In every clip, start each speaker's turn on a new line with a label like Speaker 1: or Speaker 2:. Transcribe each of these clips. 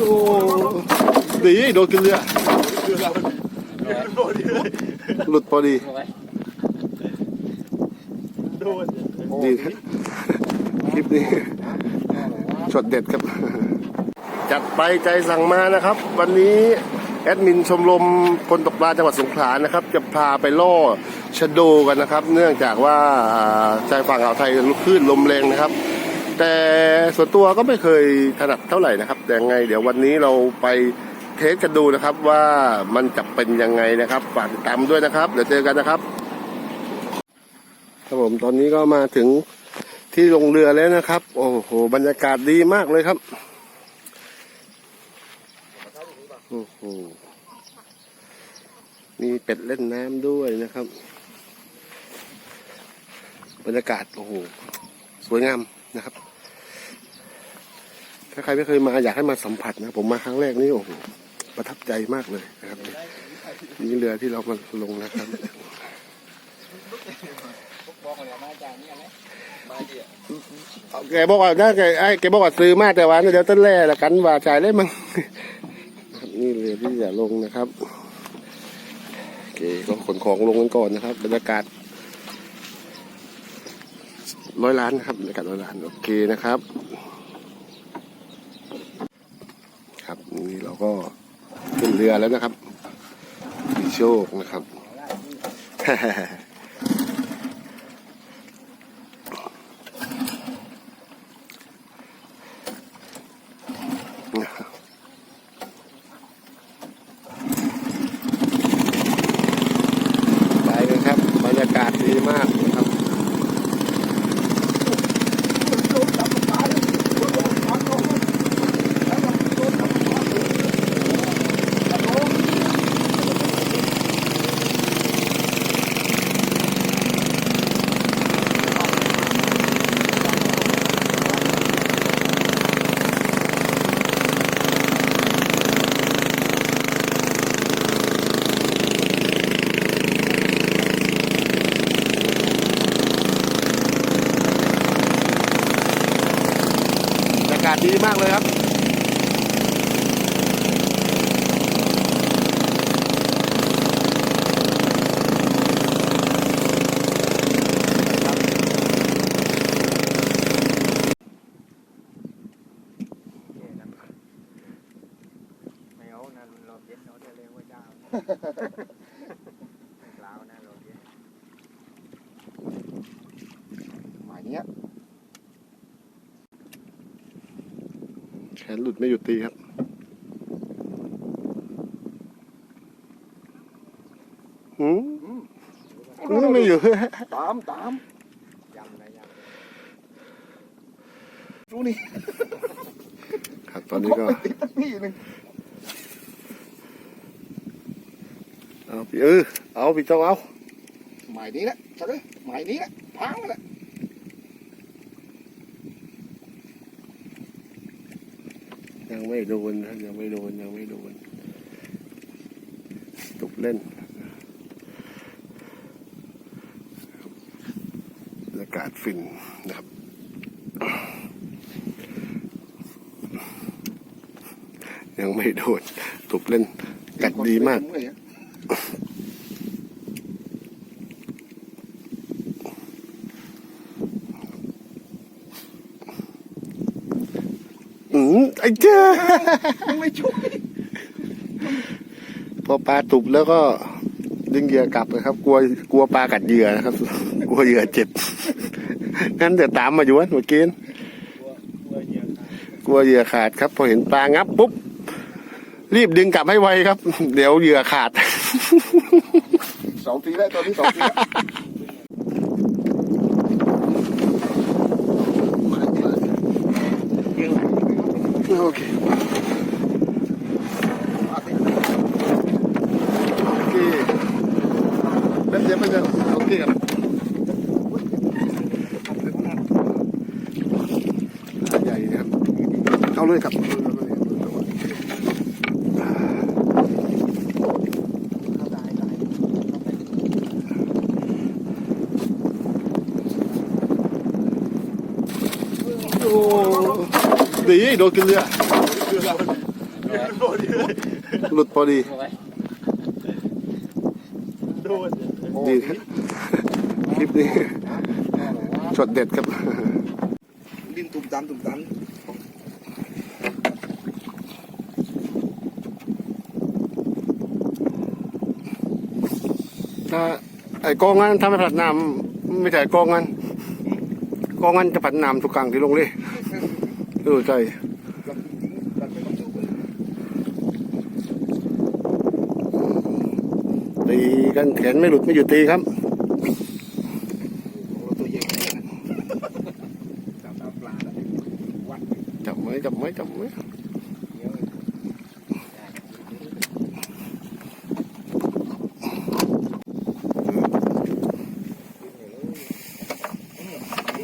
Speaker 1: โอ้ดีโดนกินเรือหลุดพอดีดีครับคลิปนี้ช็อตเด็ดครับ จัดไปใจสั่งมานะครับ วันนี้แอดมินชมรมคนตกปลาจังหวัดสงขลานะครับ จะพาไปล่อชะโดกันนะครับ เนื่องจากว่าอ่าชายฝั่งอ่าวไทยคลื่นลมแรงนะครับ แต่ส่วนตัวก็ไม่เคยถนัดเท่าไหร่นะครับ แต่ไง เดี๋ยววันนี้เราไปเทสกันดูนะครับว่ามันจะเป็นยังไงนะครับฝากติดตามด้วยนะครับ เดี๋ยวเจอกันนะครับครับผมตอนนี้ก็มาถึงที่ลงเรือแล้วนะครับ โอ้โหบรรยากาศดีมากเลยครับโอ้โหมีเป็ดเล่นน้ำด้วยนะครับ บรรยากาศโอ้โหสวยงามนะครับ ถ้าใครไม่เคยมาอยากให้มาสัมผัสนะผมมาครั้งแรกนี่โอ้โหประทับใจมากเลยนะครับนี่เรือที่เรามาลงนะครับแกบอกว่าน่าแกไอ้แกบอกว่าซื้อมาแต่ว่าเดี๋ยวต้นแร่ละกันว่าจ่ายได้มั้งนี่เรือที่จะลงนะครับโอเคก็ขนของลงกันก่อนนะครับบรรยากาศร้อยล้านนะครับบรรยากาศร้อยล้านโอเคนะครับ ครับ นี่เราก็ขึ้นเรือแล้วนะครับมีโชคนะครับ ไปกันครับ บรรยากาศดีมากนะครับ บรรยากาศดีมากเลยครับ
Speaker 2: ไม่เอานะรอบเย็นเอาเดี๋ยวเร็วกว่าเจ้าลาวนะรอบเย็น
Speaker 1: หมายเนี้ย แขนหลุดไม่หยุดตีครับหืมอืมไม่อยู่
Speaker 3: ตามตาม
Speaker 2: ยำนะย
Speaker 3: ดูนี่
Speaker 1: ครับตอนนี้ก็
Speaker 3: ไปติดตั้งนี่หนึ่ง
Speaker 1: เอาพี่เออเอาพี่เจ้าเอา
Speaker 3: หมายนี้แหละจัดเลยหมายนี้แหละพังแล้ว
Speaker 1: ยังไม่โดนยังไม่โดนยังไม่โดนตุกเล่นบรรยากาศฟินนะครับยังไม่โดนตุกเล่นกัดดีมาก อืมไอ้ เจ้า
Speaker 3: ไม่ช่วย
Speaker 1: พอปลาตุบแล้วก็ดึงเหยื่อกลับนะครับ กลัวกลัวปลากัดเหยื่อนะครับ กลัวเหยื่อเจ็บงั้นเดี๋ยวตามมาอยู่วะเมื่อกี้
Speaker 2: กลัวเหยื่อขาด
Speaker 1: กลัวเหยื่อขาดครับพอเห็นปลางับปุ๊บรีบดึงกลับให้ไวครับ เดี๋ยวเหยื่อขาด
Speaker 3: สองทีแล้วตอนนี้สองทีแล้ว
Speaker 1: โอเค โอเคแป๊บเดียวแป๊บเดียวโอเคครับใหญ่นะครับ เอาเลยครับโอ้ ดีโดนกินเรือหลุดพอดี
Speaker 2: เอาไว้
Speaker 1: ดีคลิปนี้ช็อตเด็ดครับ
Speaker 3: ดินตุ่มตามตุ่มตาม
Speaker 1: ถ้าไอ้กองนั้นถ้าไม่ผัดน้ำไม่ใช่กองนั้นกองนั้นจะผัดน้ำทุกครั้งที่ลงเลย เออใช่
Speaker 3: เราจตี
Speaker 1: กันแขนไม่หลุดไม่หยุดตีครับ
Speaker 3: จับตาปลาแล้
Speaker 1: จับไหมจับไหมจับไหม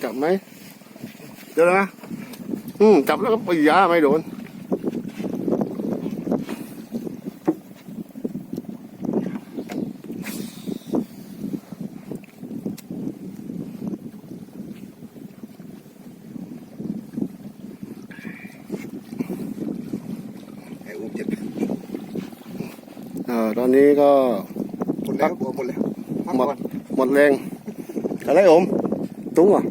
Speaker 3: เจั
Speaker 1: บไหมเดี๋ยวนะ อืมจับแล้วก็ปยาไม่โดน
Speaker 3: ไอ้อุ้มเจ็บ
Speaker 1: เออตอนนี้ก็
Speaker 3: หมดแล้วบัวหมดแล้วพัก
Speaker 1: หมด
Speaker 3: ก่อน
Speaker 1: หมดแรงอะไรอมตุ้งเหรอะ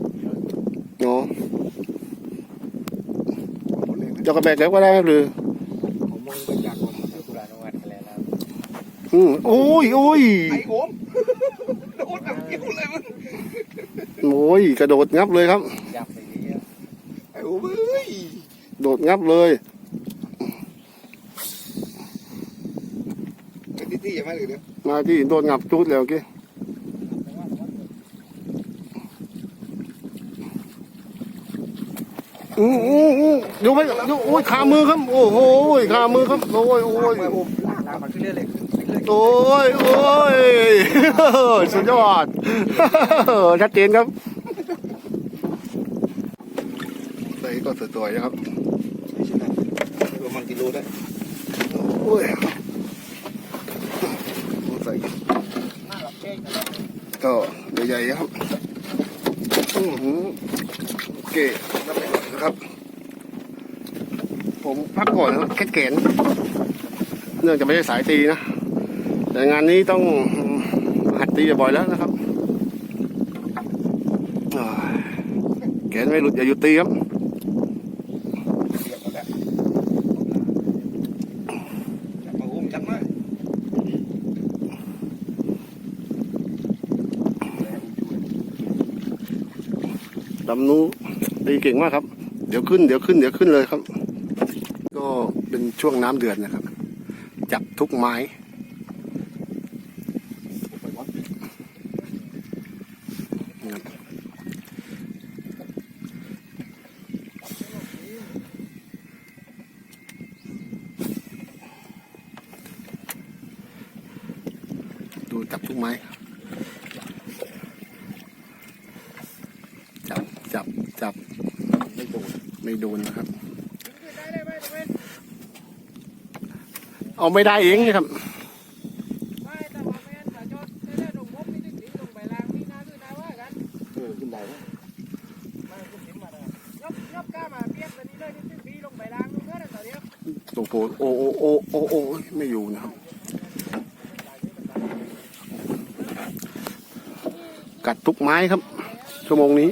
Speaker 1: อ๋อ
Speaker 3: ห มดแรงนะ
Speaker 1: จะกระแบกแล้วก็ได้ไหมหรือ
Speaker 3: ผมมองไปจากก่อน
Speaker 2: เอากุหลาบนวัดกันแล้วแล้ว
Speaker 1: อืมโอ้ยโอ้ย
Speaker 3: ไอ้โอมโดนแบบกิ้วเลยมึง
Speaker 1: โอ้ยกระโดดงับเลยครับ
Speaker 2: จับไปดีอะ
Speaker 3: ไอ้โอมเอ้ย
Speaker 1: โดดงับเลย
Speaker 3: ไอ้ที่ที่ยังไม่เลยเดี๋ยว
Speaker 1: มาที่โดนงับจุดแล้วกี้ อืออืออือดูไปดูโอ้ยขามือครับ โอ้โหขามือครับ โอ้ยโอ้ย
Speaker 3: ไอ้โอ้
Speaker 2: ยเลยขึ้นเรื่อย
Speaker 1: โอ้ยโอ้ยสุดยอดชัดเจนครับใส่ก็สวยๆนะครับ
Speaker 3: ประมาณกิโลได้
Speaker 1: โอ้ยใส่
Speaker 2: ก็
Speaker 1: ใหญ่ๆครับอื้อหือโอเค นะครับ ผมพักก่อนนะครับแค่แขนเนื่องจากไม่ใช่สายตีนะ แต่งานนี้ต้องหัดตีบ่อยแล้วนะครับอ่าแขนไม่หลุดอย่าหยุดตีครับ
Speaker 3: เสียบหมดแล้วจับมาโอมจับมา
Speaker 1: ดำนูตีเก่งมากครับเดี๋ยวขึ้นเดี๋ยวขึ้นเดี๋ยวขึ้นเลยครับ ก็เป็นช่วงน้ำเดือดนะครับ จับทุกไม้ดูจับทุกไม้ จับ จับ จับ ไม่โดน ไม่โดนนะครับ เอาไม่ได้เองครับ
Speaker 4: ไม่แต่ว่าแม่นถ้าจอดได้ได้ลงพบนี่ถึงถึงลงไปล้างนี่นะคือนาว่ากัน
Speaker 3: เออขึ้นได้แล้ว
Speaker 4: มาคุณเห็นมาได้ยกยกกล้ามาเปียกแบบนี้เลยนี่ถึงปีลงไปล้างนู่นเมื่อไหร่ต่อเดียว
Speaker 1: โอ้โหโอ้โอ้โอ้โอ้โอ้ไม่อยู่นะครับ กัดทุกไม้ครับ ชั่วโมงนี้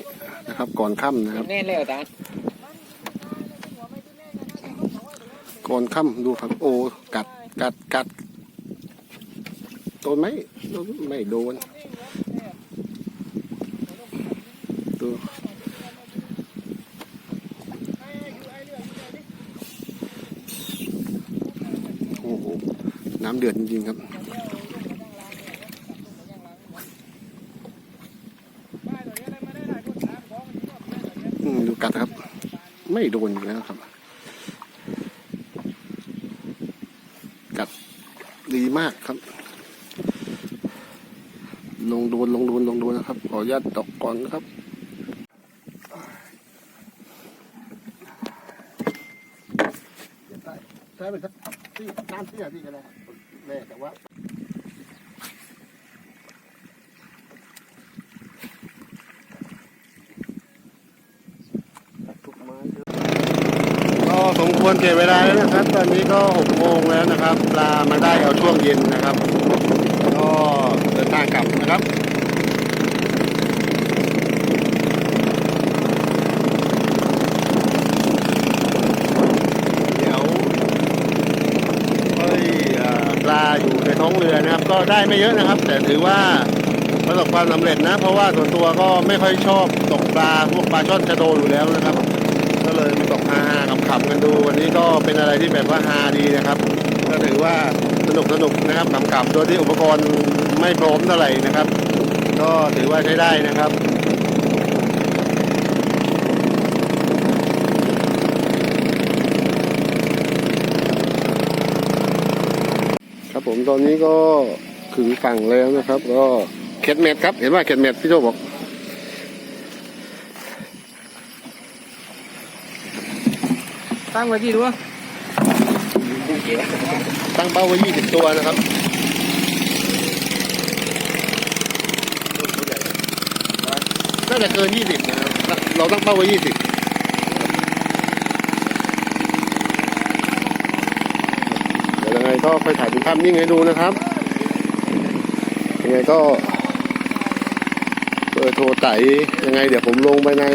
Speaker 1: นะครับ ก่อนค่ำนะครับ
Speaker 2: แน่เลยอาจารย์
Speaker 1: ก่อนค่ำดูครับโอ้กัดกัดกัดโดนไหมไม่โดนดูโอ้โหน้ำเดือดจริงๆครับ
Speaker 4: ดูกัด
Speaker 1: ครับ ไม่โดนอยู่แล้วครับ กัดดี มากครับ ลงโดนลงโดนลงโดนนะครับ ขออนุญาตตกก่อนนะครับใช้เป็นสักที่น้ำเที่อะไรที่กันนะแม่แต่ว่า ทุกไม้ก็ สมค วรเก็บเวลาแล้วนะครับ ตอนนี้ก็หกโมงแล้วนะครับปลามาได้เอาช่วงเย็นนะครับ ก็เดินทางกลับนะครับเดี๋ยวปลาอยู่ในท้องเรือนะครับ ก็ได้ไม่เยอะนะครับ แต่ถือว่าประสบความสำเร็จนะ เพราะว่าส่วนตัวก็ไม่ค่อยชอบตกปลาพวกปลาช่อนชะโดอยู่แล้วนะครับ ก็เลยมาตกฮาๆขำๆกันดู วันนี้ก็เป็นอะไรที่แบบว่าฮาดีนะครับ ก็ถือว่าสนุกสนุกนะครับขำๆโดยที่อุปกรณ์ไม่พร้อมเท่าไหร่นะครับ ก็ถือว่าใช้ได้นะครับครับผมตอนนี้ก็ถึงฝั่งแล้วนะครับ ก็เข็ดเม็ดครับ เห็นว่าเข็ดเม็ดพี่โจบอก
Speaker 2: ตั้งไว้ที่ดูว่า
Speaker 1: ตั้งเป้าไว้20ตัวนะครับน่าจะเกิน20นะครับเราตั้งเป้าไว้20เดี๋ยวยังไงก็ค่อยถ่ายเป็นภาพนิ่งให้ดูนะครับยังไงก็เบอร์โทรไต่ยังไงเดี๋ยวผมลงไปใน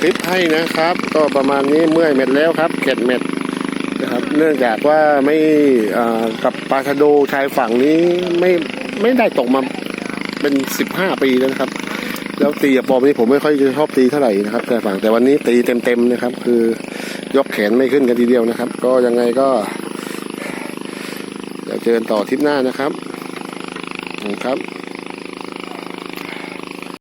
Speaker 1: คลิปให้นะครับ ก็ประมาณนี้เมื่อยเม็ดแล้วครับเข็ดเม็ดนะครับ เนื่องจากว่าไม่กับปลาชะโดชายฝั่งนี้ไม่ไม่ได้ตกมาเป็นสิบห้าปีแล้วครับ แล้วตีกับปอมนี่ผมไม่ค่อยจะชอบตีเท่าไหร่นะครับชายฝั่งแต่วันนี้ตีเต็มๆนะครับ คือยกแขนไม่ขึ้นกันทีเดียวนะครับ ก็ยังไงก็เดี๋ยวเจอกันต่อทิปหน้านะครับขอบคุณครับ